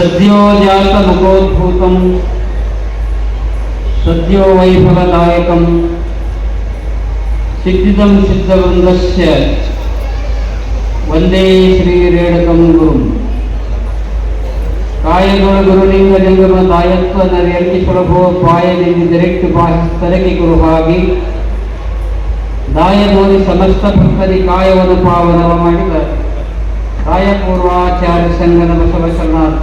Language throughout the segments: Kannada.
सद्यो जातमुखोद्भूतं सद्यो वैभवदायकं सिद्धिदं सिद्धवृन्दस्य वन्दे श्रीरेणुकं गुरुम् ಕಾಯಗುಣ ಗುರುಲಿಂಗ ಲಿಂಗಮ ದಾಯತ್ವ ನರಿಯಲ್ಲಿ ಸುಲಭೋ ಪಾಯದಿಂದ ಡೈರೆಕ್ಟ್ ಬಾಹಿಸ್ತರಕ್ಕೆ ಗುರುವಾಗಿ ದಾಯಬೋಧಿ ಸಮಸ್ತ ಭಕ್ತರಿ ಕಾಯವನ್ನು ಪಾವನವ ಮಾಡಿದ ಕಾಯಪೂರ್ವಾಚಾರ್ಯ ಸಂಗನ ಬಸವ ಶರಣಾರ್ಥ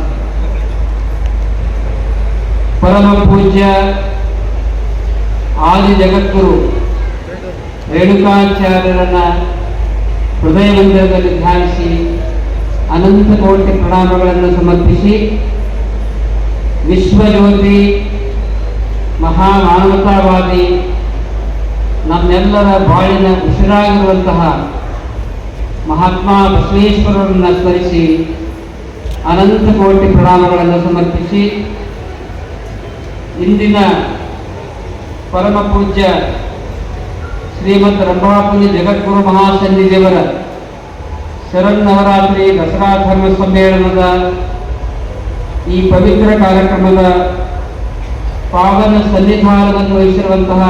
ಪರಮ ಪೂಜ್ಯ ಆದಿ ಜಗದ್ಗುರು ರೇಣುಕಾಚಾರ್ಯರನ್ನ ಹೃದಯ ಮಂದಿರದಲ್ಲಿ ಧ್ಯಾನಿಸಿ ಅನಂತ ಕೋಟಿ ಪ್ರಣಾಮಗಳನ್ನು ಸಮರ್ಪಿಸಿ ವಿಶ್ವಜ್ಯೋತಿ ಮಹಾ ಮಾನವತಾವಾದಿ ನಮ್ಮೆಲ್ಲರ ಬಾಳಿನ ಉಸಿರಾಗಿರುವಂತಹ ಮಹಾತ್ಮ ಬಸವೇಶ್ವರರನ್ನು ಸ್ಮರಿಸಿ ಅನಂತ ಕೋಟಿ ಪ್ರಣಾಮಗಳನ್ನು ಸಮರ್ಪಿಸಿ ಇಂದಿನ ಪರಮ ಪೂಜ್ಯ ಶ್ರೀಮತ್ ರಂಭಾಪುರಿ ಜಗದ್ಗುರು ಮಹಾಸನ್ನಿಧಿಯವರ ಶರನ್ನವರಾತ್ರಿ ದಸರಾ ಧರ್ಮ ಸಮ್ಮೇಳನದ ಈ ಪವಿತ್ರ ಕಾರ್ಯಕ್ರಮದ ಪಾವನ ಸನ್ನಿಧಾನವನ್ನು ವಹಿಸಿರುವಂತಹ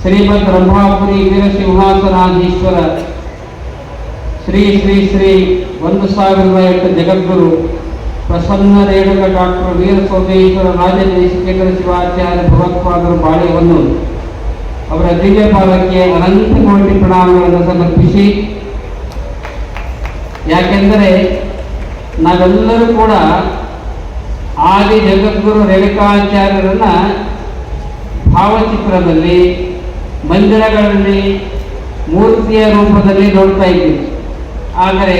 ಶ್ರೀಮದ್ ರಂಭಾಪುರಿ ವೀರಸಿಂಹಾಸನಾಧೀಶ್ವರ ಶ್ರೀ ಶ್ರೀ ಶ್ರೀ ಒಂದು ಸಾವಿರದ ಎಂಟು ಜಗದ್ಗುರು ಪ್ರಸನ್ನ ರೇಣುಕ ಡಾಕ್ಟರ್ ವೀರ ಸೋಮೇಶ್ವರ ರಾಜದೇಶಿಕೇಂದ್ರ ಶಿವಾಚಾರ್ಯ ಭಗವತ್ಪಾದರು ಬಾಳ್ಯವನ್ನು ಅವರ ದಿವ್ಯ ಪಾದಕ್ಕೆ ಅನಂತ ಕೋಟಿ ಪ್ರಣಾಮಗಳನ್ನು ಸಮರ್ಪಿಸಿ, ಯಾಕೆಂದರೆ ನಾವೆಲ್ಲರೂ ಕೂಡ ಆದಿ ಜಗದ್ಗುರು ರೇಣುಕಾಚಾರ್ಯರನ್ನ ಭಾವಚಿತ್ರದಲ್ಲಿ, ಮಂದಿರಗಳಲ್ಲಿ ಮೂರ್ತಿಯ ರೂಪದಲ್ಲಿ ನೋಡ್ತಾ ಇದ್ದೀವಿ. ಆದರೆ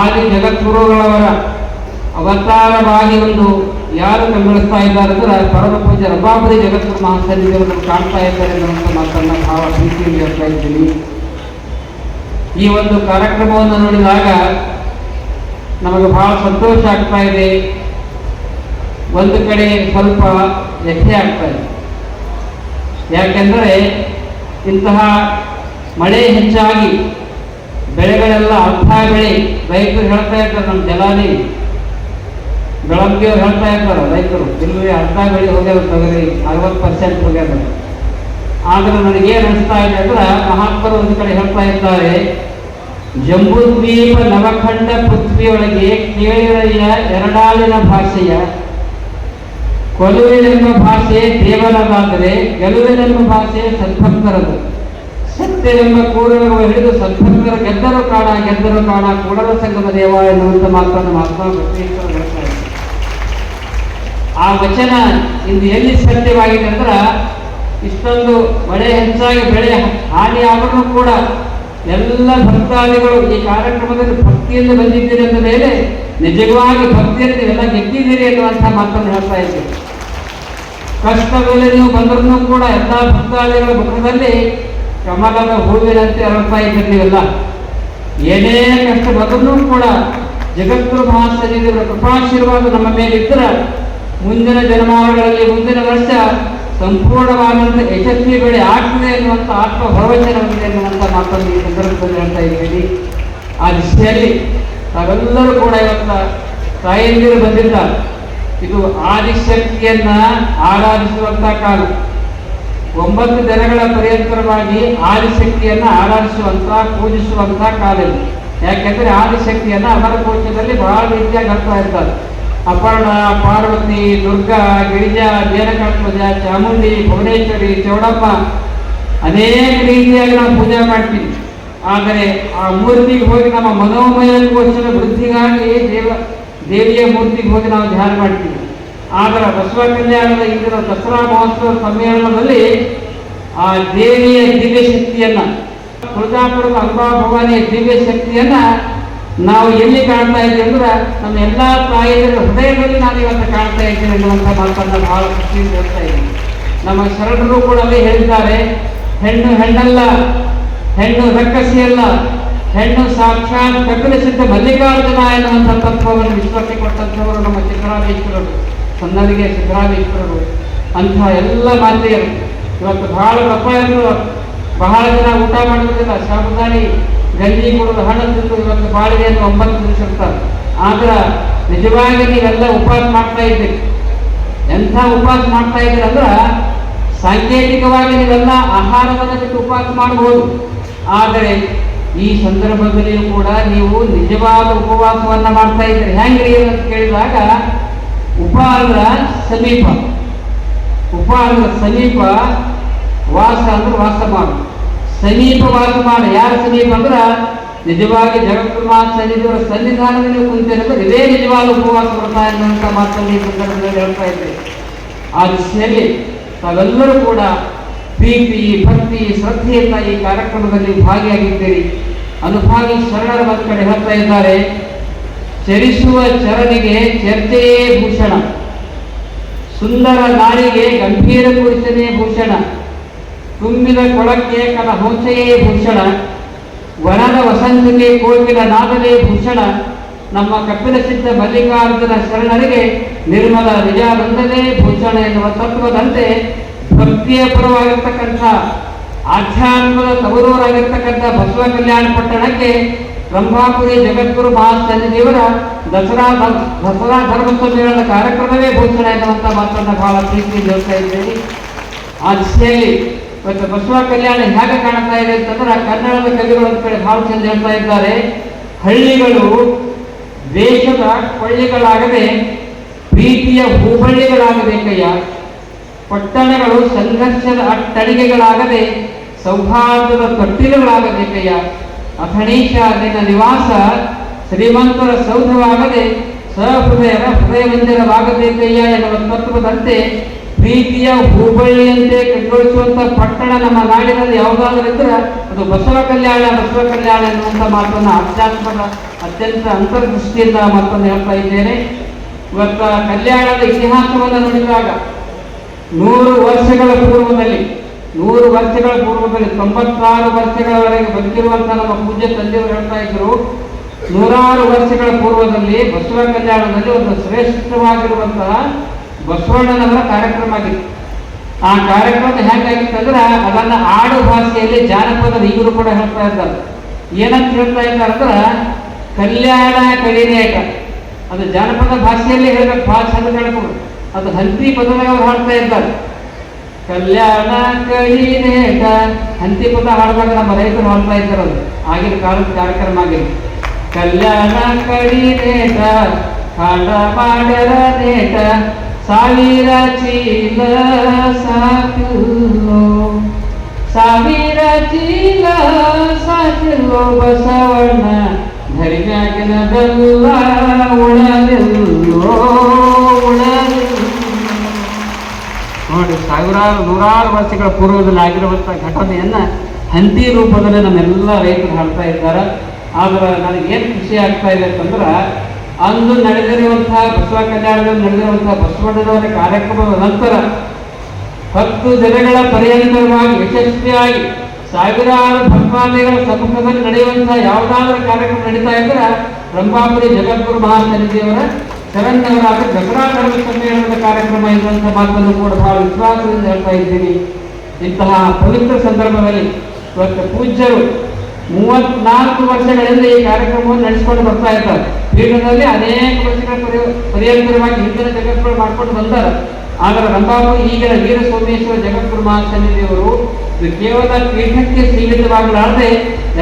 ಆದಿ ಜಗದ್ಗುರುಗಳವರ ಅವತಾರವಾಗಿ ಒಂದು ಯಾರು ಬೆಂಬಲಿಸ್ತಾ ಇದ್ದಾರೆ ಅಂದ್ರೆ ಪರಮ ಪೂಜ್ಯ ರಮಾಪುರಿ ಜಗದ್ಗುರು ಮಹಾಸನ್ನಿಧಿಗಳನ್ನು ಕಾಣ್ತಾ ಇದ್ದಾರೆ ಅನ್ನುವಂಥ ಮಾತನ್ನ ಭಾವ ಪ್ರೀತಿಯಲ್ಲಿ ಹೇಳ್ತಾ ಇದ್ದೀನಿ. ಈ ಒಂದು ಕಾರ್ಯಕ್ರಮವನ್ನು ನೋಡಿದಾಗ ನಮಗೆ ಬಹಳ ಸಂತೋಷ ಆಗ್ತಾ ಇದೆ. ಒಂದು ಕಡೆ ಸ್ವಲ್ಪ ವ್ಯಥೆ ಆಗ್ತಾ ಇದೆ. ಯಾಕೆಂದರೆ ಇಂತಹ ಮಳೆ ಹೆಚ್ಚಾಗಿ ಬೆಳೆಗಳೆಲ್ಲ ಅರ್ಧ ಬೆಳೆ ರೈತರು ಹೇಳ್ತಾ ಇರ್ತಾರೆ ನಮ್ಮ ಜಲಾನಿ ಬೆಳಗ್ಗೆಯವ್ರು ಹೇಳ್ತಾ ಇರ್ತಾರೆ, ರೈತರು ಇಲ್ಲಿ ಅರ್ಧ ಬೆಳೆ ಹೋಗ್ಯಾರ ತೊಗರಿ, ಅರವತ್ತು ಪರ್ಸೆಂಟ್ ಹೋಗ್ಯಾರ ಆದ್ರೆ ನನಗೇನು ಅನಿಸ್ತಾ ಇದೆ ಅಂದ್ರೆ ಮಹಾತ್ಮರು ಒಂದು ಕಡೆ ಹೇಳ್ತಾ ಇದ್ದಾರೆ ಜಂಬೂದ್ವೀಪ ನವಖಂಡ ಪೃಥ್ವಿಯೊಳಗೆ ಕೇಳಿರಯ್ಯ ಎರಡಾಲಿನ ಭಾಷೆಯ. ಕೊಲುವಿನೆಂಬ ಭಾಷೆ ದೇವನದಾದರೆ ಗೆಲುವಿನೆಂಬ ಭಾಷೆ ಸದ್ಭಕ್ತರದು. ಸತ್ಯವೆಂಬ ಕೂರಲು ಹಿಡಿದು ಸದ್ಭಕ್ತರ ಗೆದ್ದರು ಕಾಣ ಗೆದ್ದರು ಕಾಣ, ಕೂಡಲ ಸಂಗಮ ದೇವ ಎನ್ನುವಂತ ಮಾತನ್ನು ಮಹಾತ್ಮ ಇದ್ದಾರೆ. ಆ ವಚನ ಇಂದು ಎಲ್ಲಿ ಸತ್ಯವಾಗಿದೆ ಅಂದ್ರೆ ಇಷ್ಟೊಂದು ಮಳೆ ಹೆಚ್ಚಾಗಿ ಬೆಳೆ ಹಾನಿ ಆದರೂ ಕೂಡ ಎಲ್ಲ ಭಕ್ತಾದಿಗಳು ಈ ಕಾರ್ಯಕ್ರಮದಲ್ಲಿ ಭಕ್ತಿಯಿಂದ ಬಂದಿದ್ದೀರಿ ಅಂದ ಮೇಲೆ ನಿಜವಾಗಿ ಭಕ್ತಿಯಲ್ಲಿ ಎಲ್ಲ ಗೆದ್ದಿದ್ದೀರಿ ಅನ್ನುವಂಥ ಮಾತನ್ನು ಹೇಳ್ತಾ ಇದ್ದೀವಿ ಕಷ್ಟದಲ್ಲಿ ನೀವು ಬಂದರೂ ಕೂಡ ಎಲ್ಲ ಭಕ್ತಾದಿಗಳ ಮುಖದಲ್ಲಿ ಕಮಲದ ಹೂವಿನಂತೆ ಅರಳ್ತಾ ಇದ್ದೀರಿ ಏನೇ ಕಷ್ಟ ಬಂದರೂ ಕೂಡ ಜಗದ್ಗುರು ಮಹಾಸನ್ನಿಧಿಗಳ ಕೃಪಾಶೀರ್ವಾದ ನಮ್ಮ ಮೇಲಿದ್ದರೆ ಮುಂದಿನ ಜನ್ಮಾವಗಳಲ್ಲಿ ಮುಂದಿನ ವರ್ಷ ಸಂಪೂರ್ಣವಾದಂಥ ಯಶಸ್ವಿ ಬೆಳೆ ಆಗ್ತದೆ ಎನ್ನುವಂಥ ಆತ್ಮ ಭರವಸೆ ನಮಗೆ ಎನ್ನುವಂಥ ಮಾತನ್ನು ಈ ಸಂದರ್ಭದಲ್ಲಿ ಹೇಳ್ತಾ ಇದ್ದೀವಿ ಆ ದಿಶೆಯಲ್ಲಿ ತಾವೆಲ್ಲರೂ ಕೂಡ ಇವತ್ತ ತಾಯಂದಿರು ಬಂದಿದ್ದ ಇದು ಆದಿಶಕ್ತಿಯನ್ನ ಆರಾಧಿಸುವಂತ ಕಾಲ. ಒಂಬತ್ತು ದಿನಗಳ ಪರ್ಯಂತರವಾಗಿ ಆದಿಶಕ್ತಿಯನ್ನ ಆರಾಧಿಸುವಂತ, ಪೂಜಿಸುವಂತ ಕಾಲ ಇದು. ಯಾಕೆಂದ್ರೆ ಆದಿಶಕ್ತಿಯನ್ನ ಅಮರ ಪೂಜೆಯಲ್ಲಿ ಬಹಳ ರೀತಿಯಾಗಿ ಅರ್ಥ ಇರ್ತಾರೆ. ಅಪರ್ಣ, ಪಾರ್ವತಿ, ದುರ್ಗಾ, ಗಿರಿಜಾ ಜೇನಕಾತ್ಮಜ ಚಾಮುಂಡಿ, ಭುವನೇಶ್ವರಿ, ಚೌಡಪ್ಪ ಅನೇಕ ರೀತಿಯಾಗಿ ನಾವು ಪೂಜೆ ಮಾಡ್ತೀವಿ. ಆದರೆ ಆ ಮೂರ್ತಿಗೆ ಹೋಗಿ ನಮ್ಮ ಮನೋಮಯ ಕೋಶದ ವೃದ್ಧಿಗಾಗಿ ದೇವ, ದೇವಿಯ ಮೂರ್ತಿಗೆ ಹೋಗಿ ನಾವು ಧ್ಯಾನ ಮಾಡ್ತೀವಿ. ಆದರೆ ಬಸವ ಕಲ್ಯಾಣದ ಇಂದಿನ ದಸರಾ ಮಹೋತ್ಸವ ಸಮ್ಮೇಳನದಲ್ಲಿ ಆ ದೇವಿಯ ದಿವ್ಯ ಶಕ್ತಿಯನ್ನ ತುಳಜಾಪುರದ ಅಂಬಾ ಭವಾನಿಯ ದಿವ್ಯ ಶಕ್ತಿಯನ್ನ ನಾವು ಎಲ್ಲಿ ಕಾಣ್ತಾ ಇದ್ದೀವಿ ಅಂದ್ರೆ ನಮ್ಮ ಎಲ್ಲ ತಾಯಿಯರ ಹೃದಯದಲ್ಲಿ ನಾನು ಇವತ್ತು ಕಾಣ್ತಾ ಇದ್ದೀನಿ ಅನ್ನುವಂಥ ಮಾತನ್ನ ಬಹಳ ಖುಷಿಯಿಂದ ಹೇಳ್ತಾ ಇದ್ದೀನಿ. ನಮ್ಮ ಶರಣರು ಕೂಡ ಅಲ್ಲಿ ಹೇಳ್ತಾರೆ ಹೆಣ್ಣು ಹೆಣ್ಣಲ್ಲ, ಹೆಣ್ಣು ರಕ್ಕಸಿಯಲ್ಲ, ಹೆಣ್ಣು ಸಾಕ್ಷಾತ್ ಕಪಿಲಸಿದ್ಧ ಮಲ್ಲಿಕಾರ್ಜುನ ಎನ್ನುವಂಥ ತತ್ವವನ್ನು ವಿಶ್ವಕ್ಕೆ ಕೊಟ್ಟಂಥವರು ನಮ್ಮ ಸಿದ್ದರಾಮೇಶ್ವರರು, ಸಣ್ಣರಿಗೆ ಸಿದ್ದರಾಮೇಶ್ವರರು ಅಂತಹ ಎಲ್ಲ ಮಾತೆಯರು. ಇವತ್ತು ಬಹಳ ಕಪ್ಪ ಬಹಳ ಜನ ಊಟ ಮಾಡೋದಿಲ್ಲ ಸಾಬುದಾನಿ ಗಂಜಿ ಕೊಡೋದು ಹಣ ತಿಂದು ಇವತ್ತು ಅಂತ ಒಂಬತ್ತು ಇರ್ತಾರೆ. ಆದ್ರ ನಿಜವಾಗಿ ನೀವೆಲ್ಲ ಉಪವಾಸ ಮಾಡ್ತಾ ಇದ್ದೀರಿ. ಎಂಥ ಉಪವಾಸ ಮಾಡ್ತಾ ಇದ್ದೀರಿ ಅಂದ್ರ ಸಾಂಕೇತಿಕವಾಗಿ ನೀವೆಲ್ಲ ಆಹಾರವನ್ನು ಬಿಟ್ಟು ಉಪವಾಸ ಮಾಡಬಹುದು. ಆದರೆ ಈ ಸಂದರ್ಭದಲ್ಲಿಯೂ ಕೂಡ ನೀವು ನಿಜವಾದ ಉಪವಾಸವನ್ನ ಮಾಡ್ತಾ ಇದ್ದೀರಿ. ಹೆಂಗ್ರಿ ಅಂತ ಕೇಳಿದಾಗ ಉಪ ಅಂದ್ರ ಸಮೀಪ. ಉಪ ಅಂದ್ರ ಸಮೀಪ ವಾಸ ಅಂದ್ರೆ ವಾಸ ಮಾಡು. ಸಮೀಪ ಯಾರು ಮಾಡು ಯಾರ ಸಮೀಪ ಅಂದ್ರ ನಿಜವಾಗಿ ಜಗತ್ಕುಮಾರ ಸನ್ನಿಧಿಯವರ ಸನ್ನಿಧಾನದಲ್ಲಿ ಕುಂತಿರೋದು ಇದೇ ನಿಜವಾದ ಉಪವಾಸ ಬರ್ತಾ ಇರುವಂತ ಮಾತನ್ನು ಈ ಸಂದರ್ಭದಲ್ಲಿ ಹೇಳ್ತಾ ಇದ್ದೆ. ಆ ದಿಶೆಯಲ್ಲಿ ತಾವೆಲ್ಲರೂ ಕೂಡ ಪ್ರೀತಿ, ಭಕ್ತಿ, ಶ್ರದ್ಧೆಯಿಂದ ಈ ಕಾರ್ಯಕ್ರಮದಲ್ಲಿ ಭಾಗಿಯಾಗಿದ್ದೀರಿ. ಅನುಭಾಗಿ ಶರಣರ ಒಂದು ಕಡೆ ಹೇಳ್ತಾ ಇದ್ದಾರೆ, ಚರಿಸುವ ಚರಣಿಗೆ ಚರ್ಚೆಯೇ ಭೂಷಣ, ಸುಂದರ ನಾಳಿಗೆ ಗಂಭೀರ ಪುರುಷನೇ ಭೂಷಣ. ತುಂಬಿದ ಕೊಳಕ್ಕೆ ಕಲ ಹಂಸೆಯೇ ಭೂಷಣ, ವನದ ವಸಂತಕ್ಕೆ ಕೋಕಿನ ನಾದಲೇ ಭೂಷಣ, ನಮ್ಮ ಕಪಿಲ ಸಿದ್ಧ ಮಲ್ಲಿಕಾರ್ಜುನ ಶರಣರಿಗೆ ನಿರ್ಮಲ ನಿಜಾನಂದನೇ ಭೂಷಣ ಎನ್ನುವ ತತ್ವದಂತೆ ಭಕ್ತಿಯ ಪರವಾಗಿರ್ತಕ್ಕಂಥ ಆಧ್ಯಾತ್ಮದ ತವರೂರಾಗಿರ್ತಕ್ಕಂಥ ಬಸವ ಕಲ್ಯಾಣ ಪಟ್ಟಣಕ್ಕೆ ರಂಭಾಪುರಿ ಜಗದ್ಗುರು ದೇವರ ದಸರಾ ದಸರಾ ಧರ್ಮ ಸಮ್ಮೇಳನದ ಕಾರ್ಯಕ್ರಮವೇ ಭೂಷಣ ಎನ್ನುವಂಥ ಮಾತನ್ನು ಬಹಳ ಪ್ರೀತಿ ಹೇಳ್ತಾ ಇದ್ದೇನೆ. ಆ ದಿಶೆಯಲ್ಲಿ ಇವತ್ತು ಬಸವ ಕಲ್ಯಾಣ ಹೇಗೆ ಕಾಣ್ತಾ ಇದೆ ಅಂತಂದ್ರೆ ಕನ್ನಡದ ಕವಿಗಳು ಅಂತ ಕಡೆ ಬಹಳ ಚಂದ ಹೇಳ್ತಾ ಇದ್ದಾರೆ. ಹಳ್ಳಿಗಳು ದೇಶದ ಕೊಳ್ಳಿಗಳಾಗದೆ ಪ್ರೀತಿಯ ಹೂಬಳ್ಳಿಗಳಾಗಬೇಕಯ್ಯ ಪಟ್ಟಣಗಳು ಸಂಘರ್ಷದ ಅಟ್ಟಣಿಗೆಗಳಾಗದೆ ಸೌಹಾರ್ದದ ತೊಟ್ಟಿಲುಗಳಾಗಬೇಕಯ್ಯ ಅಥಣೀಶ ನಿನ್ನ ನಿವಾಸ ಶ್ರೀಮಂತರ ಸೌಧವಾಗದೆ ಸಹೃದಯರ ಹೃದಯ ಮಂದಿರವಾಗಬೇಕಯ್ಯ ಎನ್ನುವ ತತ್ವದಂತೆ ಪ್ರೀತಿಯ ಹೂಬಳ್ಳಿಯಂತೆ ಕಣ್ಗೊಳಿಸುವಂತ ಪಟ್ಟಣ ನಮ್ಮ ನಾಡಿನಲ್ಲಿ ಯಾವುದಾದ್ರೂ ಇದ್ರೆ ಅದು ಬಸವ ಕಲ್ಯಾಣ ಬಸವ ಕಲ್ಯಾಣ ಎನ್ನುವಂತ ಮಾತನ್ನು ಆಧ್ಯಾತ್ಮದ ಅತ್ಯಂತ ಅಂತರ್ದೃಷ್ಟಿಯಿಂದ ಮಾತನ್ನು ಹೇಳ್ತಾ ಇದ್ದೇನೆ. ಇವತ್ತ ಕಲ್ಯಾಣದ ಇತಿಹಾಸವನ್ನು ನೋಡಿದಾಗ ನೂರು ವರ್ಷಗಳ ಪೂರ್ವದಲ್ಲಿ, ನೂರು ವರ್ಷಗಳ ಪೂರ್ವದಲ್ಲಿ, ತೊಂಬತ್ತಾರು ವರ್ಷಗಳವರೆಗೆ ಬದುಕಿರುವಂತಹ ನಮ್ಮ ಪೂಜ್ಯ ತಂದೆಯವರು ಹೇಳ್ತಾ ಇದ್ರು, ನೂರಾರು ವರ್ಷಗಳ ಪೂರ್ವದಲ್ಲಿ ಬಸವ ಕಲ್ಯಾಣದಲ್ಲಿ ಒಂದು ಶ್ರೇಷ್ಠವಾಗಿರುವಂತಹ ಬಸವಣ್ಣನವರ ಕಾರ್ಯಕ್ರಮ ಆಗಿತ್ತು. ಆ ಕಾರ್ಯಕ್ರಮ ಅಂದ್ರೆ ಅದನ್ನ ಆಡು ಭಾಷೆಯಲ್ಲಿ ಜಾನಪದ ಈಗಲೂ ಕೂಡ ಹೇಳ್ತಾ ಇದ್ದಾರೆ. ಏನಂತ ಹೇಳ್ತಾ ಇದ್ದಾರಂದ್ರ ಕಲ್ಯಾಣ ಕಲಿನೇಟ ಅದು ಜಾನಪದ ಭಾಷೆಯಲ್ಲಿ ಹೇಳ್ಬೇಕು ಭಾಳ ಚಂದ ಹೇಳ್ಬೋದು ಅದು ಹಂತಿ ಪದ ಹಾಡ್ತಾ ಇದ್ದಾರೆ. ಕಲ್ಯಾಣ ಕಲಿನೇಟ ಹಂತಿ ಪದ ಹಾಡಿದಾಗ ನಮ್ಮ ರೈತರು ಹಾಡ್ತಾ ಇದ್ದಾರೆ ಅದು. ಆಗಿನ ಕಾಲದ ಕಾರ್ಯಕ್ರಮ ಆಗಿದೆ ಕಲ್ಯಾಣ ಕಡಿನೇಟ. ಕಾಂಡ ಮಾಡರ ನೇಟ. ಸಾವಿರ ಚೀಲ ಸಾಕು ಸಾವಿರ ಚೀಲ ಸಾಕಿಲ್ಲೋ ಬಸವಣ್ಣ. ಧರಿಮ್ಯಾಗಿನ ಬಲ್ಲ ಉಳದಿಲ್ಲೋ ನೋಡಿ, ಸಾವಿರಾರು, ನೂರಾರು ವರ್ಷಗಳ ಪೂರ್ವದಲ್ಲಿ ಆಗಿರುವಂಥ ಘಟನೆಯನ್ನ ಹಂತಿ ರೂಪದಲ್ಲಿ ನಮ್ಮೆಲ್ಲ ರೈತರು ಹೇಳ್ತಾ ಇದ್ದಾರೆ. ಆದ್ರೆ ನನಗೇನು ಖುಷಿ ಆಗ್ತಾ ಇದೆ ಅಂತಂದ್ರೆ ಅಂದು ನಡೆದಿರುವಂತಹ ಬಸವ ಕಲ್ಯಾಣದಲ್ಲಿ ನಡೆದಿರುವಂತಹ ಬಸವಣ್ಣನವರ ಕಾರ್ಯಕ್ರಮದ ನಂತರ ಹತ್ತು ದಿನಗಳ ಪರ್ಯಂತರವಾಗಿ ಯಶಸ್ವಿಯಾಗಿ ಸಾವಿರಾರು ಭಕ್ತಾದಿಗಳ ಸಮ್ಮುಖದಲ್ಲಿ ನಡೆಯುವಂತಹ ಯಾವುದಾದ್ರೂ ಕಾರ್ಯಕ್ರಮ ನಡೀತಾ ಇದ್ರೆ ರಂಭಾಪುರಿ ಜಗದ್ಗುರು ಮಹಾಸನ್ನಿಧಿಯವರ ಶರಣ್ಣವರಾದ ದಸರಾ ಕರ್ಮ ಸಮ್ಮೇಳನದ ಕಾರ್ಯಕ್ರಮ ಇರುವಂತಹ ಮಾತನ್ನು ಕೂಡ ಬಹಳ ವಿಶ್ವಾಸದಿಂದ ಹೇಳ್ತಾ ಇದ್ದೀನಿ. ಇಂತಹ ಪವಿತ್ರ ಸಂದರ್ಭದಲ್ಲಿ ಇವತ್ತು ಪೂಜ್ಯರು ಮೂವತ್ನಾಲ್ಕು ವರ್ಷಗಳಿಂದ ಈ ಕಾರ್ಯಕ್ರಮವನ್ನು ನಡೆಸಿಕೊಂಡು ಬರ್ತಾ ಇದ್ದಾರೆ. ಪೀಠದಲ್ಲಿ ಅನೇಕ ವರ್ಷಗಳ ಪರಿ ಪರ್ಯಂತರವಾಗಿ ಹಿಂದಿನ ಜಗತ್ಗಳು ಮಾಡ್ಕೊಂಡು ಬಂದಾರ. ಆದರೆ ರಂಭಾಪು ಈಗಿನ ವೀರ ಸೋಮೇಶ್ವರ ಜಗದ್ಗುರು ಮಹಾಸನ್ನಿಧಿಯವರು ಇದು ಕೇವಲ ಪೀಠಕ್ಕೆ ಸೀಮಿತವಾಗಲಾರದೆ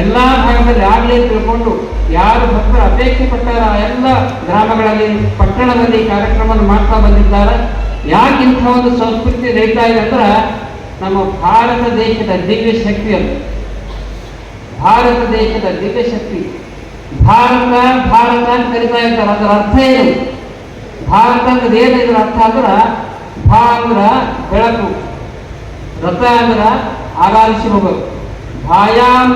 ಎಲ್ಲ ಭಾಗದಲ್ಲಿ ಆಗಲೇ ತಿಳ್ಕೊಂಡು ಯಾರು ಭಕ್ತರ ಅಪೇಕ್ಷೆ ಪಟ್ಟಾರ ಎಲ್ಲ ಗ್ರಾಮಗಳಲ್ಲಿ, ಪಟ್ಟಣದಲ್ಲಿ ಕಾರ್ಯಕ್ರಮವನ್ನು ಮಾಡ್ತಾ ಬಂದಿದ್ದಾರೆ. ಯಾಕೆ ಇಂಥ ಒಂದು ಸಂಸ್ಕೃತಿ ನಡೀತಾ ಇದೆ ಅಂದ್ರೆ ನಮ್ಮ ಭಾರತ ದೇಶದ ದಿವ್ಯ ಶಕ್ತಿ ಅದು. ಭಾರತ ದೇಶದ ದಿವ್ಯ ಶಕ್ತಿ ಭಾರತ ಭಾರತ ಅಂತ ಕರಿತಾ ಇರ್ತಾರೆ. ಅದರ ಅರ್ಥ ಏನು? ಭಾರತ ಅಂದ್ರೆ ಏನು ಇದರ ಅರ್ಥ ಅಂದ್ರ ಭಾ ಅಂದ್ರ ಬೆಳಕು. ರಥ ಅಂದ್ರ ಆರಾಧಿಸಿ ಹೋಗೋದು. ಭಾಯಾಂ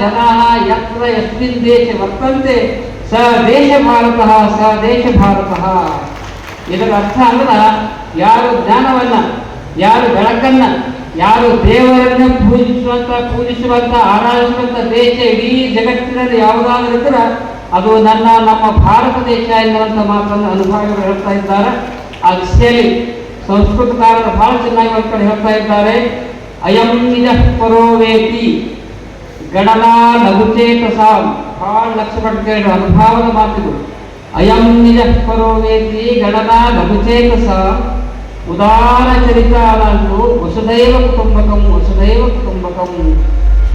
ಜನಾ ಯತ್ರ ಯಸ್ಮಿನ್ ದೇಶ ವರ್ತಂತೆ. ಸ ದೇಶ ಭಾರತ, ಸ ದೇಶ ಭಾರತ. ಇದರ ಅರ್ಥ ಅಂದ್ರ ಯಾರು ಜ್ಞಾನವನ್ನ, ಯಾರು ಬೆಳಕನ್ನ ಯಾರು ದೇವರನ್ನ ಪೂಜಿಸುವಂತ ಪೂಜಿಸುವಂತ, ಆರಾಧಿಸುವಂತ ದೇಶ ಇಡೀ ಜಗತ್ತಿನಲ್ಲಿ ಯಾವುದಾದ್ರೂ ಇದ್ರೆ ಅದು ನನ್ನ, ನಮ್ಮ ಭಾರತ ದೇಶ ಎನ್ನುವಂತ ಮಾತನ್ನು ಅನುಭವಿಗಳು ಹೇಳ್ತಾ ಇದ್ದಾರೆ. ಆ ದಿಶೆಯಲ್ಲಿ ಸಂಸ್ಕೃತಕಾರರು ಬಹಳ ಚೆನ್ನಾಗಿ ಒಂದ್ ಕಡೆ ಹೇಳ್ತಾ ಇದ್ದಾರೆ. ಅಯಂ ನಿಜ ಪರೋವೇತಿ ಗಣನಾ ಲಘುಚೇತ ಸಾಂ ಬಹಳ ಲಕ್ಷ ಪಟ್ಟು ಅನುಭವದ ಮಾತಿಗಳು ಅಯಂ ನಿಜ ಪರೋವೇತಿ ಗಣನಾ ಲಘುಚೇತಸ ಉದಾರ ಚರಿತಾನಂದು ವಸುದೈವ ಕುಟುಂಬಕಂ ವಸುದೈವ ಕುಟುಂಬಕಂ.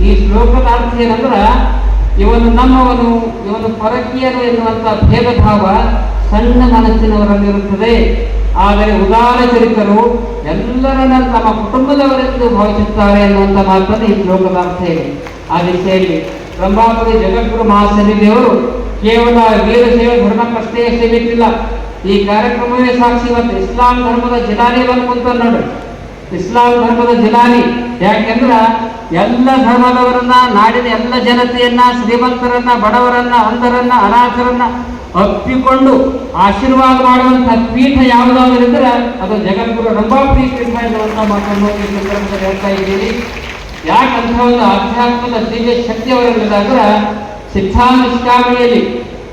ಈ ಶ್ಲೋಕದ ಅರ್ಥ ಏನಂದ್ರೆ ಇವನು ನಮ್ಮವನು, ಇವನು ಪರಕೀಯನು ಎನ್ನುವಂಥ ಭೇದ ಭಾವ ಸಣ್ಣ ಮನಸ್ಸಿನವರಲ್ಲಿರುತ್ತದೆ. ಆದರೆ ಉದಾರ ಚರಿತರು ಎಲ್ಲರನ್ನ ತಮ್ಮ ಕುಟುಂಬದವರೆಂದು ಭಾವಿಸುತ್ತಾರೆ ಎನ್ನುವಂಥ ಮಾತನ್ನು ಈ ಶ್ಲೋಕದ ಅರ್ಥ ಇದೆ ಆ ದಿಸೆಯಲ್ಲಿ ಬ್ರಹ್ಮಾಪುರಿ ಜಗದ್ಗುರು ದೇವರು ಕೇವಲ ವೀರಶೈವ ಧರ್ಮಕ್ಕಷ್ಟೇ ಸೀಮಿತಿಲ್ಲ ಈ ಕಾರ್ಯಕ್ರಮವೇ ಸಾಕ್ಷಿ ಇವತ್ತು ಇಸ್ಲಾಂ ಧರ್ಮದ ಜಿಲಾನಿ ಕುಂತ ನೋಡ್ರಿ. ಇಸ್ಲಾಂ ಧರ್ಮದ ಜಿಲಾನಿ. ಯಾಕೆಂದ್ರ ಎಲ್ಲ ಧರ್ಮದವರನ್ನ, ನಾಡಿನ ಎಲ್ಲ ಜನತೆಯನ್ನ, ಶ್ರೀಮಂತರನ್ನ, ಬಡವರನ್ನ, ಅಂಧರನ್ನ, ಅನಾಥರನ್ನ ಅಪ್ಪಿಕೊಂಡು ಆಶೀರ್ವಾದ ಮಾಡುವಂತಹ ಪೀಠ ಯಾವುದಾದ್ರಿದ್ರೆ ಅದು ಜಗದ್ಗುರು ರಂಭಾಪುರಿ ಪೀಠ ಎನ್ನುವಂತ ಮಾತನ್ನು ಈ ಸಂದರ್ಭದಲ್ಲಿ ಹೇಳ್ತಾ ಇದ್ದೀರಿ ಯಾಕಂತ ಒಂದು ಆಧ್ಯಾತ್ಮದ ದಿವ್ಯ ಶಕ್ತಿ ಅವರಲ್ಲಿದ್ದಾಗ ಸಿದ್ಧಾನುಷ್ಠಾವಳಿಯಲ್ಲಿ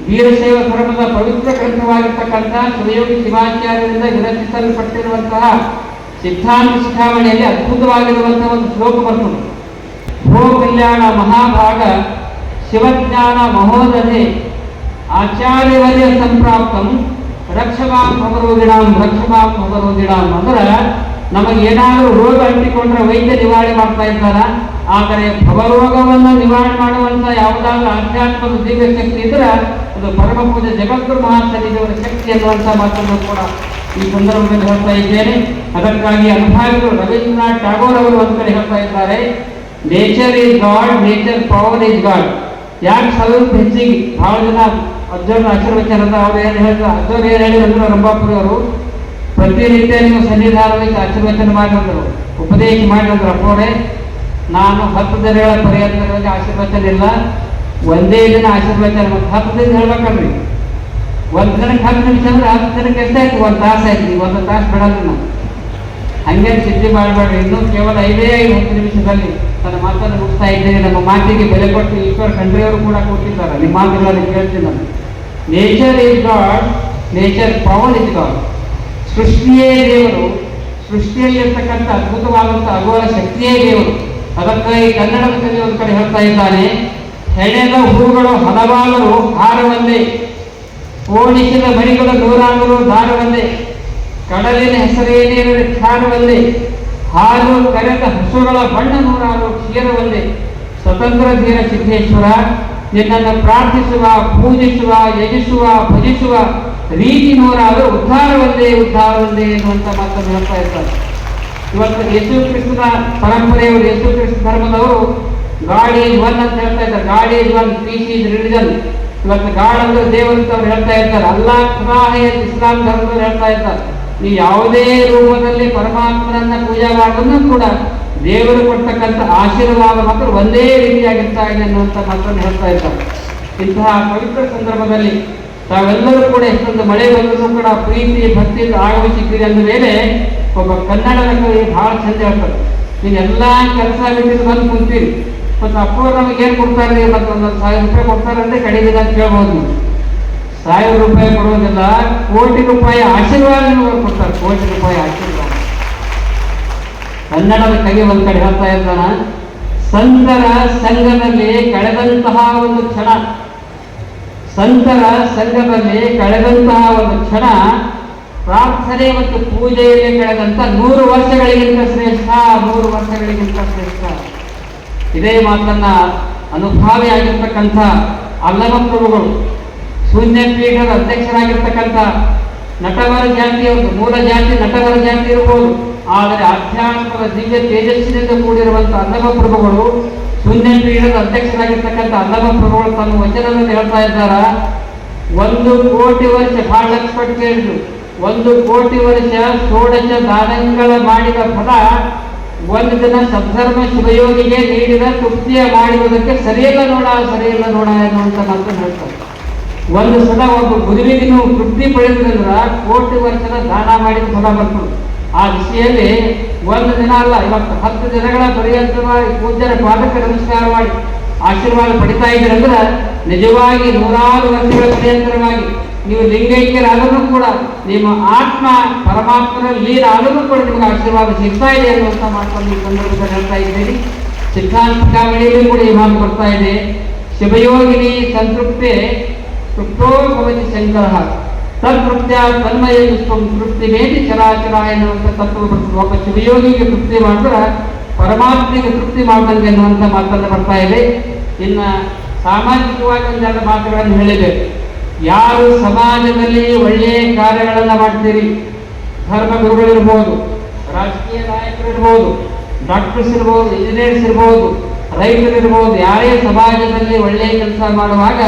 ವೀರಶೈವ ಧರ್ಮದ ಪವಿತ್ರ ಗ್ರಂಥವಾಗಿರ್ತಕ್ಕಂಥ ಶಿವಯೋಗಿ ಶಿವಾಚಾರ್ಯರಿಂದ ವಿರಚಿಸಲ್ಪಟ್ಟಿರುವಂತಹ ಸಿದ್ಧಾನುಷ್ಠಾವಳಿಯಲ್ಲಿ ಅದ್ಭುತವಾಗಿರುವಂತಹ ಒಂದು ಶ್ಲೋಕ ಬರ್ತದೆ ಭೋ ಕಲ್ಯಾಣ ಮಹಾಭಾಗ ಶಿವಜ್ಞಾನ ಮಹೋದಧೆ ಆಚಾರ್ಯವರ್ಯ ಸಂಪ್ರಾಪ್ತಂ ರಕ್ಷಮಾಂ ಭವರೋಗಿಣಾಂ ರಕ್ಷಮಾಂ ಭವರೋಗಿಣಾಂ ಅಂದ್ರೆ ನಮಗೆ ಏನಾದರೂ ರೋಗ ಅಂಟಿಕೊಂಡ್ರೆ ವೈದ್ಯ ನಿವಾರಣೆ ಮಾಡ್ತಾ ಇದ್ದಾರ ಆದರೆ ಭವರೋಗವನ್ನು ನಿವಾರಣೆ ಮಾಡುವಂತ ಯಾವುದಾದ್ರೂ ಆಧ್ಯಾತ್ಮದ ದಿವ್ಯ ಶಕ್ತಿ ಇದ್ರೆ ಅದು ಪರಮ ಪೂಜೆ ಜಗದ್ಗುರು ಮಹಾಸನ್ನಿಧಿಯವರ ಶಕ್ತಿ ಎನ್ನುವಂತ ಮಾತನ್ನು ಕೂಡ ಈ ಸಂದರ್ಭದಲ್ಲಿ ಹೇಳ್ತಾ ಇದ್ದೇನೆ. ಅದಕ್ಕಾಗಿ ಅನುಭಾವಿಗಳು ರವೀಂದ್ರನಾಥ್ ಟಾಗೋರ್ ಅವರು ಒಂದು ಕಡೆ ಹೇಳ್ತಾ ಇದ್ದಾರೆ nature is god nature power is god ಯಾಕೆ ಸ್ವಲ್ಪ ಹೆಚ್ಚಿಗೆ ಬಹಳ ಜನ ಅಜ್ಜನ ಆಶೀರ್ವಚನದ ಅವ್ರು ಏನು ಹೇಳಿದ್ರು ಅಜ್ಜವ್ರು ಏನು ಹೇಳಿದ್ರು ರಂಭಾಪುರಿ ಅವರು ಪ್ರತಿನಿತ್ಯ ನೀವು ಸನ್ನಿಧಾನದಲ್ಲಿ ಆಶೀರ್ವಚನ ಮಾಡಿದ್ರು ಉಪದೇಶ ಮಾಡಿದ್ರು ಅಪ್ಪೋರೆ ನಾನು ಹತ್ತು ದಿನಗಳ ಪರ್ಯಂತರವಾಗಿ ಆಶೀರ್ವಚನ ಇಲ್ಲ. ಒಂದೇ ದಿನ ಆಶೀರ್ವಾದ ಮತ್ತು ಹತ್ತು ದಿನ ಹೇಳ್ಬೇಕಲ್ರಿ. ಒಂದು ದಿನಕ್ಕೆ ಹತ್ತು ನಿಮಿಷ ಅಂದ್ರೆ ಹತ್ತು ದಿನಕ್ಕೆ ಎಷ್ಟಾಯ್ತು ಒಂದು ತಾಸು ಆಯ್ತು ಒಂದು ತಾಸು ಬಿಡಲ್ಲ ನಾವು ಹಂಗೆ ಸಿದ್ಧಿ ಮಾಡಬೇಡ್ರಿ. ಇನ್ನೂ ಕೇವಲ ಐದೇ ಐದು ಹತ್ತು ನಿಮಿಷದಲ್ಲಿ ತನ್ನ ಮಾತನ್ನು ಮುಗಿಸ್ತಾ ಇದ್ದೇನೆ. ನಮ್ಮ ಮಾತಿಗೆ ಬೆಲೆ ಕೊಟ್ಟು ಈಶ್ವರ ಖಂಡ್ರೆಯವರು ಕೂಡ ಕೊಟ್ಟಿದ್ದಾರೆ. ನಿಮ್ಮ ಮಾತುಗಳನ್ನು ಕೇಳ್ತೀನಿ ನಾನು. Nature is god nature power is god ಸೃಷ್ಟಿಯೇ ದೇವರು, ಸೃಷ್ಟಿಯಲ್ಲಿರ್ತಕ್ಕಂಥ ಅದ್ಭುತವಾದಂಥ ಅಗೋಲ ಶಕ್ತಿಯೇ ದೇವರು. ಅದಕ್ಕಾಗಿ ಕನ್ನಡದ ಕವಿ ಒಂದು ಕಡೆ ಹೇಳ್ತಾ ಇದ್ದಾನೆ ಹೆಣೆದ ಹೂಗಳು ಹಲವಾರು ಹಾರವಂದೆ ಓಡಿಸಿದ ಮರಿಗಳು ನೂರಾರು ದಾರವಂದೆ ಕಡಲಿನ ಹೆಸರೇನೇನು ಕ್ಷಾರವಲ್ಲೇ ಹಾಲು ಕರೆದ ಹಸುಗಳ ಬಣ್ಣ ನೂರಾರು ಕ್ಷೀರವಂದೆ ಸ್ವತಂತ್ರ ಧೀರ ಸಿದ್ದೇಶ್ವರ ನಿನ್ನನ್ನು ಪ್ರಾರ್ಥಿಸುವ, ಪೂಜಿಸುವ ಯಜಿಸುವ ಭಜಿಸುವ ರೀತಿ ನೂರಾರು ಉದ್ಧಾರವಂದೇ ಉದ್ಧಾರವಂದೇ ಎನ್ನುವಂತ ಮಾತನ್ನು ಹೇಳ್ತಾ ಇರ್ತಾರೆ. ಇವತ್ತು ಯೇಸು ಕ್ರಿಸ್ತನ ಪರಂಪರೆಯವರು, ಯೇಸು ಕ್ರಿಸ್ತ ಧರ್ಮದವರು ಗಾಡ್ ಈಸ್ ಒನ್ ಅಂತ ಹೇಳ್ತಾ ಇದ್ದಾರೆ. God is one peace religion ಇವತ್ತು ಗಾಡ್ ಅಂದ್ರೆ ದೇವರು ಅಂತ ಅವ್ರು ಹೇಳ್ತಾ ಇರ್ತಾರೆ. ಅಲ್ಲಾ ಖುದಾಹೆ ಇಸ್ಲಾಂ ಧರ್ಮದಲ್ಲಿ ಹೇಳ್ತಾ ಇರ್ತಾರೆ. ನೀವು ಯಾವುದೇ ರೂಪದಲ್ಲಿ ಪರಮಾತ್ಮನನ್ನ ಪೂಜೆ ಮಾಡೋದನ್ನು ಕೂಡ ದೇವರು ಕೊಡ್ತಕ್ಕಂಥ ಆಶೀರ್ವಾದ ಮಾತ್ರ ಒಂದೇ ರೀತಿಯಾಗಿರ್ತಾ ಇದೆ ಅನ್ನುವಂಥ ಮಾತನ್ನು ಹೇಳ್ತಾ ಇರ್ತಾರೆ. ಇಂತಹ ಪವಿತ್ರ ಸಂದರ್ಭದಲ್ಲಿ ತಾವೆಲ್ಲರೂ ಕೂಡ ಎಷ್ಟೊಂದು ಮಳೆ ಬಂದರೂ ಕೂಡ ಪ್ರೀತಿ ಭಕ್ತಿಯಿಂದ ಆಗಮಿಸಿದ್ದೀರಿ ಅಂದ ಮೇಲೆ ಒಬ್ಬ ಕನ್ನಡ ಭಾಳ ಚಂದ ಹೇಳ್ತಾರೆ. ನೀನು ಎಲ್ಲ ಕೆಲಸ ಬಿಟ್ಟಿದ್ದು ಬಂದು ಕುಂತೀರಿ. ಮತ್ತು ಅಪ್ಪವ್ರು ನಮಗೆ ಏನು ಕೊಡ್ತಾರೆ? ಮತ್ತು ಒಂದೊಂದು ಸಾವಿರ ರೂಪಾಯಿ ಕೊಡ್ತಾರೆ ಅಂತ ಕಡಿಮೆ ಅಂತ ಕೇಳ್ಬೋದು ಸಾವಿರ ರೂಪಾಯಿ ಕೊಡೋದಿಲ್ಲ, ಕೋಟಿ ರೂಪಾಯಿ ಆಶೀರ್ವಾದ ಕೊಡ್ತಾರೆ. ಕೋಟಿ ರೂಪಾಯಿ ಆಶೀರ್ವಾದ. ಕನ್ನಡದ ಕವಿ ಒಂದ್ ಕಡೆ ಹೇಳ್ತಾ ಇದ್ದಾನ, ಸಂತರ ಸಂಘದಲ್ಲಿ ಕಳೆದಂತಹ ಒಂದು ಕ್ಷಣ. ಸಂತರ ಸಂಘದಲ್ಲಿ ಕಳೆದಂತಹ ಒಂದು ಕ್ಷಣ, ಪ್ರಾರ್ಥನೆ ಮತ್ತು ಪೂಜೆಯಲ್ಲಿ ಕಳೆದಂತ ನೂರು ವರ್ಷಗಳಿಗಿಂತ ಶ್ರೇಷ್ಠ, ನೂರು ವರ್ಷಗಳಿಗಿಂತ ಶ್ರೇಷ್ಠ. ಇದೇ ಮಾತನ್ನ ಅನುಭಾವಿಯಾಗಿರ್ತಕ್ಕಂಥ ಅಲ್ಲಮ ಪ್ರಭುಗಳು ಶೂನ್ಯ ಪೀಠದ ಅಧ್ಯಕ್ಷರಾಗಿರ್ತಕ್ಕಂಥ ನಟವರ ಜಾತಿಯವರು ಮೂಲ ಜಾತಿ ನಟವರ ಜಾತಿ ಇರಬಹುದು ಆದರೆ ಆಧ್ಯಾತ್ಮದ ದಿವ್ಯ ತೇಜಸ್ಸಿನಿಂದ ಕೂಡಿರುವಂತಹ ಅಲ್ಲಮ ಪ್ರಭುಗಳು ಶೂನ್ಯ ಪೀಠದ ಅಧ್ಯಕ್ಷರಾಗಿರ್ತಕ್ಕಂಥ ಅಲ್ಲಮ ಪ್ರಭುಗಳು ತಮ್ಮ ವಚನವನ್ನು ಹೇಳ್ತಾ ಇದ್ದಾರ? ಒಂದು ಕೋಟಿ ವರ್ಷ ಬಹಳ ಲಕ್ಷಪಟ್ಟು ಒಂದು ಕೋಟಿ ವರ್ಷ ಷೋಡಶ ದಾನಗಳ ಮಾಡಿದ ಫಲ ಒಂದು ದಿನ ಸದ್ಧರ್ಮ ಶಿವಯೋಗಿಗೆ ನೀಡಿದ ತೃಪ್ತಿಯ ಮಾಡುವುದಕ್ಕೆ ಸರಿಯಲ್ಲ ನೋಡ ಸರಿಯಲ್ಲ ನೋಡ ಎನ್ನುವಂತ ಮಾತು ಹೇಳ್ತಾರೆ. ಒಂದು ಸಲ ಒಬ್ಬ ಗುರುವಿಗೆ ನೀವು ತೃಪ್ತಿ ಪಡೆದ್ರಂದ್ರ ಕೋಟಿ ವರ್ಷದ ದಾನ ಮಾಡಿದ ಫಲ ಬರ್ತದೆ ಆ ದಿಶೆಯಲ್ಲಿ ಒಂದು ದಿನ ಅಲ್ಲ, ಇವತ್ತು ಹತ್ತು ದಿನಗಳ ಪರ್ಯಂತ ಪೂಜ್ಯರ ಪಾದಕ್ಕೆ ನಮಸ್ಕಾರ ಮಾಡಿ, ಆಶೀರ್ವಾದ ಪಡಿತಾ ಇದ್ರಂದ್ರೆ ನಿಜವಾಗಿ ನೂರಾರು ವರ್ಷಗಳ ಪರ್ಯಂತರವಾಗಿ ನೀವು ಲಿಂಗೈಕ್ಯರಾದರೂ ಕೂಡ ನಿಮ್ಮ ಆತ್ಮ ಪರಮಾತ್ಮನ ಲೀನ ಆದರೂ ಕೂಡ ನಿಮಗೆ ಆಶೀರ್ವಾದ ಸಿಗ್ತಾ ಇದೆ ಅನ್ನುವಂಥ ಮಾತನ್ನು ಈ ಸಂದರ್ಭದಲ್ಲಿ ಹೇಳ್ತಾ ಇದ್ದೇನೆ. ಸಿದ್ಧಾಂತಕಾವಳಿಯಲ್ಲೂ ಕೂಡ ಈ ಮಾತು ಬರ್ತಾ ಇದೆ. ಶಿವಯೋಗಿನಿ ಸಂತೃಪ್ತಿ ತೃಪ್ತೋ ಭವತಿ ಸಂಗ್ರಹ. ತೃಪ್ತ್ಯ ತನ್ಮಯ ತೃಪ್ತಿ ಮೇಟಿ ಚರಾಚರ ಎನ್ನುವಂಥ ತತ್ವ ಬರ್ತದೆ. ಒಬ್ಬ ಶಿವಯೋಗಿಗೆ ತೃಪ್ತಿ ಮಾಡಿದ್ರೆ ಪರಮಾತ್ಮಿಗೆ ತೃಪ್ತಿ ಮಾಡ್ದಂಗೆ ಅನ್ನುವಂಥ ಮಾತನ್ನು ಬರ್ತಾ ಇದೆ. ಇನ್ನು ಸಾಮಾಜಿಕವಾಗಿ ಒಂದೆರಡು ಮಾತುಗಳನ್ನು ಹೇಳಿದೆ ಯಾರು ಸಮಾಜದಲ್ಲಿ ಒಳ್ಳೆಯ ಕಾರ್ಯಗಳನ್ನ ಮಾಡ್ತೀರಿ? ಧರ್ಮ ಗುರುಗಳಿರ್ಬೋದು ರಾಜಕೀಯ ನಾಯಕರಿರ್ಬೋದು ಡಾಕ್ಟರ್ಸ್ ಇರ್ಬೋದು ಇಂಜಿನಿಯರ್ಸ್ ಇರ್ಬೋದು ರೈತರಿರ್ಬೋದು ಯಾರೇ ಸಮಾಜದಲ್ಲಿ ಒಳ್ಳೆಯ ಕೆಲಸ ಮಾಡುವಾಗ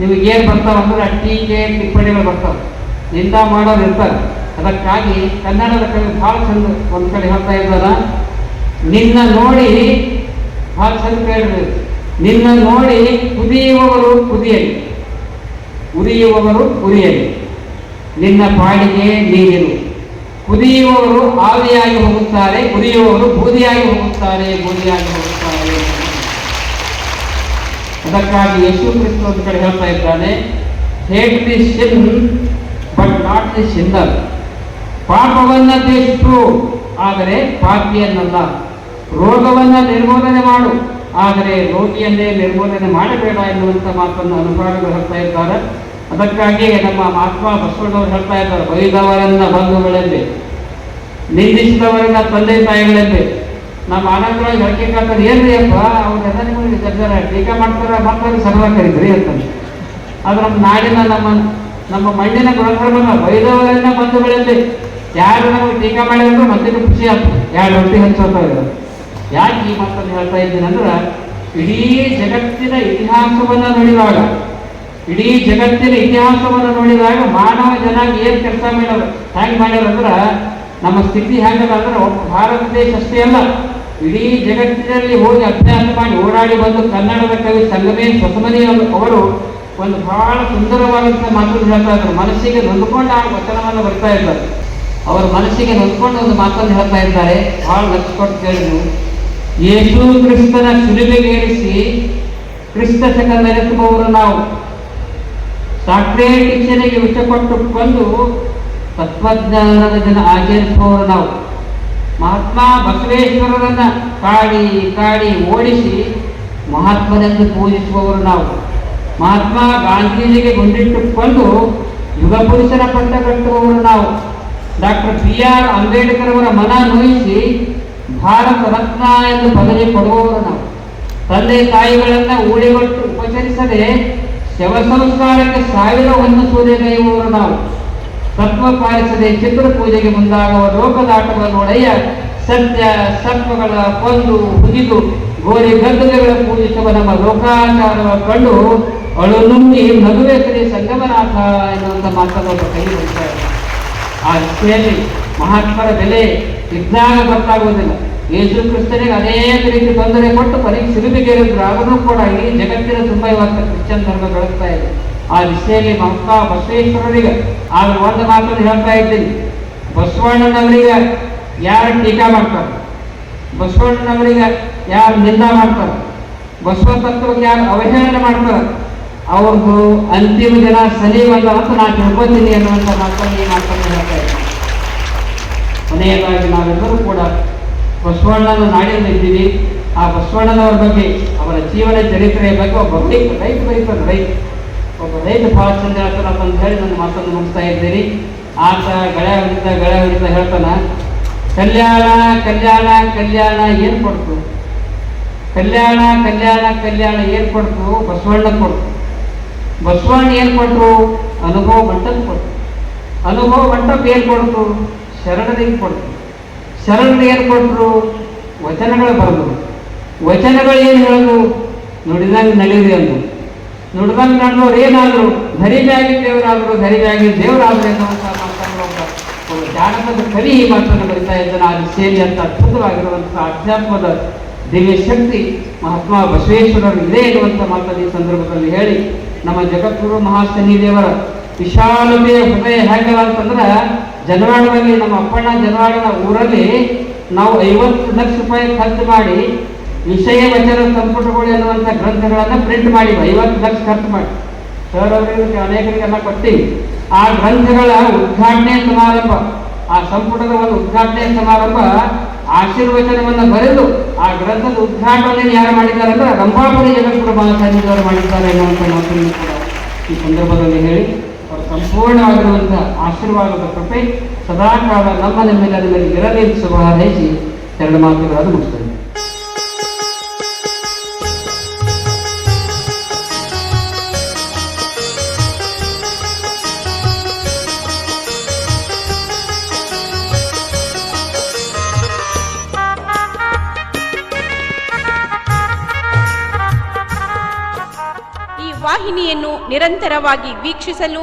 ನಿಮಗೇನು ಬರ್ತಾವ ಅಂದ್ರೆ ಟೀಕೆ, ಟಿಪ್ಪಣಿಗಳು ಬರ್ತಾವೆ. ನಿಂದ ಮಾಡೋರು ಇರ್ತಾರೆ. ಅದಕ್ಕಾಗಿ ಕನ್ನಡದ ಕಡೆ ಭಾಳ ಚಂದ ಒಂದು ಕಡೆ ಹೇಳ್ತಾ ಇದ್ದಾರ. ನಿನ್ನ ನೋಡಿ ಭಾಳ ಚಂದ ಕೇಳಿದ್ರು ನಿನ್ನ ನೋಡಿ ಕುದಿಯುವವರು ಕುದಿಯಲಿ. ಉರಿಯುವವರು ಉರಿಯಲಿ ನಿನ್ನ ಪಾಡಿಗೆ ನೀರಿರು. ಕುದಿಯುವವರು ಆವಿಯಾಗಿ ಹೋಗುತ್ತಾರೆ, ಕುದಿಯುವವರು ಬೂದಿಯಾಗಿ ಹೋಗುತ್ತಾರೆ ಬೂದಿಯಾಗಿ ಹೋಗುತ್ತಾರೆ. ಅದಕ್ಕಾಗಿ ಯಶು ಕ್ರಿಸ್ತು ಒಂದು ಕಡೆ ಹೇಳ್ತಾ ಇದ್ದಾನೆ hate the sin but not the sinner ಪಾಪವನ್ನ ದ್ವೇಷಿಸು ಆದರೆ ಪಾಪಿಯನ್ನಲ್ಲ. ರೋಗವನ್ನ ನಿರ್ಮೂಲನೆ ಮಾಡು, ಆದರೆ ರೋಗಿಯನ್ನೇ ನಿರ್ಮೂಲನೆ ಮಾಡಬೇಡ ಎನ್ನುವಂಥ ಮಾತನ್ನು ಅನುಭವಗಳು ಹೇಳ್ತಾ ಇದ್ದಾರೆ. ಅದಕ್ಕಾಗಿ ನಮ್ಮ ಮಹಾತ್ಮ ಬಸವಣ್ಣವರು ಹೇಳ್ತಾ ಇದ್ದಾರೆ, ಬೈದವರನ್ನ ಬಂಧುಗಳೆಂದೇ, ನಿಂದಿಸಿದವರನ್ನ ತಂದೆ ತಾಯಿಗಳೆಂದೇ. ನಮ್ಮ ಆನಂದರಾಜ್ ಹೇಳಿಕೆ ಕಾತಾರೆ ಏನ್ರಿ ಅಪ್ಪ, ಅವ್ರು ಎಲ್ಲ ನಿಮಗೆ ಜಗ್ಗರ ಟೀಕಾ ಮಾಡ್ತಾರೆ ಮಾಡ್ತಾರೆ ಸರ್ವ ಕರೀದ್ರಿ ಅಂತಂದು ಅದು ನಮ್ಮ ನಾಡಿನ ನಮ್ಮ ನಮ್ಮ ಮಣ್ಣಿನ ಗುಣಧರ್ಮನ ಬೈದವರನ್ನ ಬಂಧುಗಳೆಂದೇ. ಯಾರು ನಮಗೆ ಟೀಕಾ ಮಾಡಿದ್ರು ಮತ್ತೆ ಖುಷಿ ಆಗ್ತದೆ. ಯಾರು ರೊಟ್ಟಿ ಹಂಚೋತಾ ಇದ್ದಾರೆ. ಯಾಕೆ ಈ ಮಾತನ್ನು ಹೇಳ್ತಾ ಇದ್ದೀನಿ ಅಂದ್ರೆ, ಇಡೀ ಜಗತ್ತಿನ ಇತಿಹಾಸವನ್ನು ನೋಡಿದಾಗ ಇಡೀ ಜಗತ್ತಿನ ಇತಿಹಾಸವನ್ನು ನೋಡಿದಾಗ ಮಾನವ ಜನ ಏನು ಕೆಲಸ ಮಾಡ್ಯಾರ ಹೆಂಗ್ ಮಾಡ್ಯಾರ ಅಂದ್ರೆ ನಮ್ಮ ಸ್ಥಿತಿ ಹೆಂಗದ ಅಂದ್ರೆ ಭಾರತ ದೇಶ ಅಷ್ಟೇ ಅಲ್ಲ. ಇಡೀ ಜಗತ್ತಿನಲ್ಲಿ ಹೋಗಿ ಅಭ್ಯಾಸ ಮಾಡಿ ಓಡಾಡಿ ಬಂದು ಕನ್ನಡದ ಕವಿ ಸಂಗಮೇ ಹೊಸಮನಿ ಅವರು ಒಂದು ಬಹಳ ಸುಂದರವಾದಂಥ ಮಾತನ್ನು ಹೇಳ್ತಾ ಇದ್ರು. ಮನಸ್ಸಿಗೆ ನೊಂದ್ಕೊಂಡು ಆ ವಚನವನ್ನು ಬರ್ತಾ ಇದ್ದಾರೆ. ಅವರ ಮನಸ್ಸಿಗೆ ನೊಂದ್ಕೊಂಡು ಒಂದು ಮಾತನ್ನು ಹೇಳ್ತಾ ಇದ್ದಾರೆ. ಬಹಳ ಲಕ್ಷ ಕೊಟ್ಟು ಕೇಳಿದ್ರು. ಯೇಸು ಕ್ರಿಸ್ತನ ಸುಲಿಮೆಗೇರಿಸಿ ಕ್ರಿಸ್ತ ಶಕ ನೆನೆಸುವವರು ನಾವು. ಡಾಕ್ಟರೇಟ್ ಶಿಕ್ಷಣೆಗೆ ವಿಷ ಕೊಂದು ತತ್ವಜ್ಞಾನದ ಜನ ಆಚರಿಸುವವರು ನಾವು. ಮಹಾತ್ಮ ಬಸವೇಶ್ವರರನ್ನ ಕಾಡಿ ಕಾಡಿ ಓಡಿಸಿ ಮಹಾತ್ಮನೆಂದು ಪೂಜಿಸುವವರು ನಾವು. ಮಹಾತ್ಮ ಗಾಂಧೀಜಿಗೆ ಗುಂಡಿಟ್ಟುಕೊಂಡು ಯುಗ ಪುರುಷರ ಪಟ್ಟ ಕಟ್ಟುವವರು ನಾವು. ಡಾಕ್ಟರ್ ಬಿ ಆರ್ ಅಂಬೇಡ್ಕರ್ ಅವರ ಮನ ನೋಯಿಸಿ ಭಾರತ ರತ್ನ ಎಂದು ಪದವಿ ಕೊಡುವವರು ನಾವು. ತಂದೆ ತಾಯಿಗಳನ್ನು ಊಳಿಗೊಟ್ಟು ಉಪಚರಿಸದೆ ಶವ ಸಂಸ್ಕಾರಕ್ಕೆ ಸಾವಿರ ಒಂದು ಸೂರ್ಯಗೈಯುವವರು ನಾವು. ತತ್ವ ಪಾಲಿಸದೆ ಚಿತ್ರ ಪೂಜೆಗೆ ಮುಂದಾಗುವ ಲೋಕದಾಟವ ನೋಡಯ್ಯ ಸತ್ಯ, ಸತ್ವಗಳ ಕೊಂದು ಹುಗಿದು ಗೋರಿ ಗದ್ದುಗೆಗಳ ಪೂಜಿಸುವ ನಮ್ಮ ಲೋಕಾಚಾರವ ಕಂಡು ಅಳು ನುಂಗಿ ನಗುವೆ ಶ್ರೀ ಸಂಗಮನಾಥ ಎನ್ನುವಂಥ ಮಾತನ್ನು ಕೈ ಆ ಸ್ಥಿತಿಯಲ್ಲಿ ಮಹಾತ್ಮರ ಬೆಲೆ ವಿಜ್ಞಾನ ಗೊತ್ತಾಗುವುದಿಲ್ಲ. ಯೇಸು ಕ್ರಿಸ್ತನಿಗೆ ಅನೇಕ ರೀತಿ ತೊಂದರೆ ಕೊಟ್ಟು ಪರಿ ಸಿಲುಬಿಗೇರಿದ್ರು ಅವನು ಕೂಡ ಈ ಜಗತ್ತಿನ ತುಂಬ ಇವತ್ತು ಕ್ರಿಶ್ಚಿಯನ್ ಧರ್ಮ ಬೆಳಗ್ತಾ ಇದೆ. ಆ ದಿಸೆಯಲ್ಲಿ ಮಹಾ ಬಸವೇಶ್ವರರಿಗೆ ಆಗ ಒಂದು ಮಾತನ್ನು ಹೇಳ್ತಾ ಇದ್ದೀನಿ. ಬಸವಣ್ಣನವರಿಗೆ ಯಾರು ಟೀಕಾ ಮಾಡ್ತಾರೆ? ಬಸವಣ್ಣನವರಿಗೆ ಯಾರು ನಿಂದ ಮಾಡ್ತಾರೆ? ಬಸವ ತತ್ವಕ್ಕೆ ಯಾರು ಅವಹೇಳನ ಮಾಡ್ತಾರೆ? ಅವ್ರದ್ದು ಅಂತಿಮ ದಿನ ಸನಿ ಅಂತ ನಾನು ತಿಳ್ಕೊತೀನಿ ಅನ್ನುವಂಥ ಮಾತನ್ನು ಈ ಮಾತನ್ನು ಹೇಳ್ತಾ ಇದ್ದೀನಿ. ಕೊನೆಯದಾಗಿ ನಾವೆಲ್ಲರೂ ಕೂಡ ಬಸವಣ್ಣನ ನಾಡಿನಲ್ಲಿದ್ದೀವಿ ಆ ಬಸವಣ್ಣನವರ ಬಗ್ಗೆ ಅವರ ಜೀವನ ಚರಿತ್ರೆಯ ಬಗ್ಗೆ ಒಬ್ಬ ರೈತ ರೈತ ರೈತ ರೈತ. ಒಬ್ಬ ರೈತ ಭಾಳ ಚಂದ ಹೇಳ್ತಾನಪ್ಪ ಅಂತ ಹೇಳಿ ನನ್ನ ಮಾತನ್ನು ಮುಗಿಸ್ತಾ ಇದ್ದೀನಿ. ಆತ ಗಳೆ ಹೊಡಿತಾ ಗಳೆ ಹೊಡಿತಾ ಹೇಳ್ತಾನ, ಕಲ್ಯಾಣ ಕಲ್ಯಾಣ ಕಲ್ಯಾಣ ಏನು ಕೊಡ್ತು? ಕಲ್ಯಾಣ ಕಲ್ಯಾಣ ಕಲ್ಯಾಣ ಏನು ಕೊಡ್ತು? ಬಸವಣ್ಣ ಕೊಡ್ತು. ಬಸವಣ್ಣ ಏನು ಕೊಟ್ಟರು ಅನುಭವ ಮಂಟಪ ಕೊಡ್ತು ಅನುಭವ ಮಂಟಪ ಏನು ಕೊಡ್ತು? ಶರಣರಿಗೆ ಕೊಡ್ತು. ಶರಣರು ಏನು ಕೊಟ್ಟರು ವಚನಗಳು ಬರೋದು. ವಚನಗಳು ಏನು ಹೇಳಿದ್ರು ನುಡಿದಂಗೆ ನಡೀರಿ ಅಂದರು. ನುಡಿದಂಗೆ ನಡೆದವ್ರು ಏನಾದ್ರು? ಧರಿಗಾಗಿ ದೇವರಾದರು ಧರಿಗಾಗಿ ದೇವರಾದರು ಎನ್ನುವಂಥ ಒಬ್ಬ ಜಾನಪದ ಕವಿ ಈ ಮಾತನ್ನು ಬರಿತಾ ಇದ್ದಾನೆ. ಆ ಸೇರಿ ಅಂತ ಅದ್ಭುತವಾಗಿರುವಂಥ ಅಧ್ಯಾತ್ಮದ ದಿವ್ಯ ಶಕ್ತಿ ಮಹಾತ್ಮ ಬಸವೇಶ್ವರರು ಇದೆ ಎನ್ನುವಂಥ ಮಾತನ್ನು ಈ ಸಂದರ್ಭದಲ್ಲಿ ಹೇಳಿ. ನಮ್ಮ ಜಗದ್ಗುರು ಮಹಾಶನಿ ದೇವರ ವಿಶಾಲತೆಯ ಹೃದಯ ಹೇಗಲ್ಲ ಅಂತಂದ್ರೆ ಜನವಾಡದಲ್ಲಿ ನಮ್ಮ ಅಪ್ಪಣ್ಣ ಜನವಾಡನ ಊರಲ್ಲಿ ನಾವು ಐವತ್ತು ಲಕ್ಷ ರೂಪಾಯಿ ಖರ್ಚು ಮಾಡಿ ವಿಷಯ ವಚನ ಸಂಪುಟಗಳು ಎನ್ನುವಂಥ ಗ್ರಂಥಗಳನ್ನು ಪ್ರಿಂಟ್ ಮಾಡಿವಿ ಐವತ್ತು ಲಕ್ಷ ಖರ್ಚು ಮಾಡಿ. ಸರ್ ಅವರಿಗೆ ಅನೇಕರಿಗೆಲ್ಲ ಕೊಟ್ಟಿವಿ. ಆ ಗ್ರಂಥಗಳ ಉದ್ಘಾಟನೆ ಸಮಾರಂಭ. ಆ ಸಂಪುಟದ ಒಂದು ಉದ್ಘಾಟನೆ ಸಮಾರಂಭ ಆಶೀರ್ವಚನವನ್ನು ಬರೆದು ಆ ಗ್ರಂಥದ ಉದ್ಘಾಟನೆ ಯಾರು ಮಾಡಿದ್ದಾರೆ ಅಂದ್ರೆ ರಂಭಾಪುರಿ ಜಗದ್ಗುರು ಅವರು ಮಾಡಿದ್ದಾರೆ ಎನ್ನುವಂಥ ಮಾತನ್ನು ಕೂಡ ಈ ಸಂದರ್ಭದಲ್ಲಿ ಹೇಳಿ. ಸಂಪೂರ್ಣವಾಗಿರುವಂತಹ ಆಶೀರ್ವಾದದ ಕೃಪೆ ಸದಾಕಾಲ ನಮ್ಮ ನಿಮ್ಮೆಲ್ಲರ ಮೇಲೆ ಇರಲಿ ಶುಭಾರೈಸಿ ಎರಡು ಮಾತುಗಳನ್ನು ಮುಗಿಸ್ತೇನೆ. ವಾಹಿನಿಯನ್ನು ನಿರಂತರವಾಗಿ ವೀಕ್ಷಿಸಲು